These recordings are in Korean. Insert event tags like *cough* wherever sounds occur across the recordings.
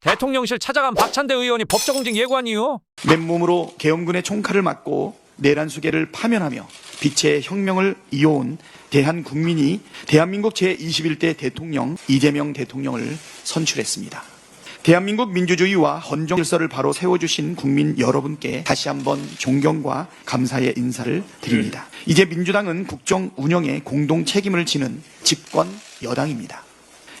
대통령실 찾아간 박찬대 의원이 법적응징 예고한 이유? 맨몸으로 계엄군의 총칼을 맞고 내란 수계를 파면하며 빛의 혁명을 이어온 대한 국민이 대한민국 제21대 대통령 이재명 대통령을 선출했습니다. 대한민국 민주주의와 헌정 질서를 바로 세워주신 국민 여러분께 다시 한번 존경과 감사의 인사를 드립니다. 이제 민주당은 국정 운영에 공동 책임을 지는 집권 여당입니다.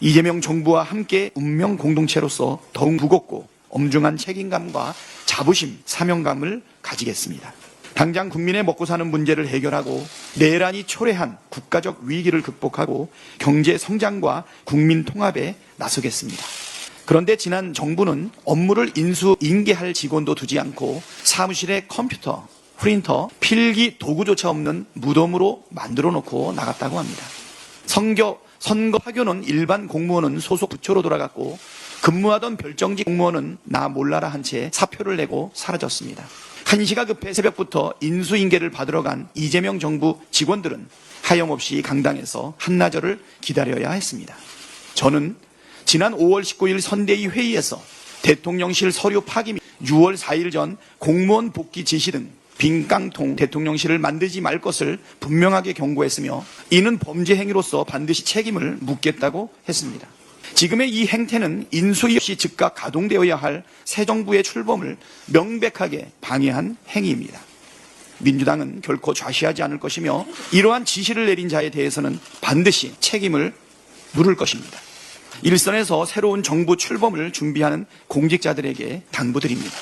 이재명 정부와 함께 운명 공동체로서 더욱 무겁고 엄중한 책임감과 자부심, 사명감을 가지겠습니다. 당장 국민의 먹고 사는 문제를 해결하고 내란이 초래한 국가적 위기를 극복하고 경제 성장과 국민 통합에 나서겠습니다. 그런데 지난 정부는 업무를 인수 인계할 직원도 두지 않고 사무실에 컴퓨터, 프린터, 필기 도구조차 없는 무덤으로 만들어 놓고 나갔다고 합니다. 선교, 선거 학교는 일반 공무원은 소속 부처로 돌아갔고 근무하던 별정직 공무원은 나 몰라라 한 채 사표를 내고 사라졌습니다. 한시가 급해 새벽부터 인수인계를 받으러 간 이재명 정부 직원들은 하염없이 강당에서 한나절을 기다려야 했습니다. 저는 지난 5월 19일 선대위 회의에서 대통령실 서류 파기 및 6월 4일 전 공무원 복귀 지시 등 빈깡통 대통령실을 만들지 말 것을 분명하게 경고했으며 이는 범죄 행위로서 반드시 책임을 묻겠다고 했습니다. 지금의 이 행태는 인수위 없이 즉각 가동되어야 할 새 정부의 출범을 명백하게 방해한 행위입니다. 민주당은 결코 좌시하지 않을 것이며 이러한 지시를 내린 자에 대해서는 반드시 책임을 물을 것입니다. 일선에서 새로운 정부 출범을 준비하는 공직자들에게 당부드립니다.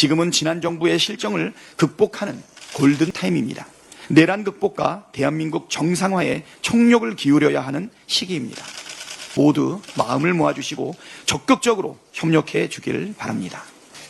지금은 지난 정부의 실정을 극복하는 골든타임입니다. 내란 극복과 대한민국 정상화에 총력을 기울여야 하는 시기입니다. 모두 마음을 모아주시고 적극적으로 협력해 주길 바랍니다.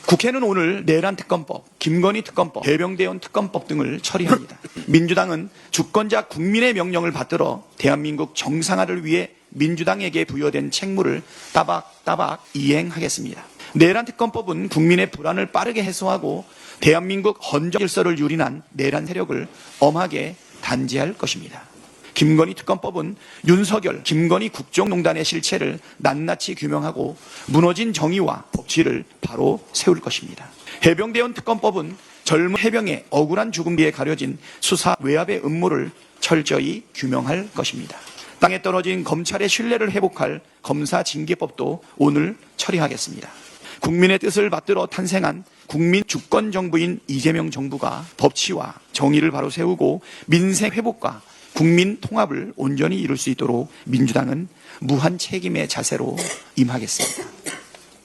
국회는 오늘 내란 특검법, 김건희 특검법, 대병대원 특검법 등을 처리합니다. *laughs* 민주당은 주권자 국민의 명령을 받들어 대한민국 정상화를 위해 민주당에게 부여된 책무를 따박따박 이행하겠습니다. 내란 특검법은 국민의 불안을 빠르게 해소하고 대한민국 헌정 질서를 유린한 내란 세력을 엄하게 단죄할 것입니다. 김건희 특검법은 윤석열, 김건희 국정농단의 실체를 낱낱이 규명하고 무너진 정의와 법치를 바로 세울 것입니다. 해병대원 특검법은 젊은 해병의 억울한 죽음 뒤에 가려진 수사 외압의 음모를 철저히 규명할 것입니다. 땅에 떨어진 검찰의 신뢰를 회복할 검사 징계법도 오늘 처리하겠습니다. 국민의 뜻을 받들어 탄생한 국민 주권 정부인 이재명 정부가 법치와 정의를 바로 세우고 민생 회복과 국민 통합을 온전히 이룰 수 있도록 민주당은 무한 책임의 자세로 임하겠습니다.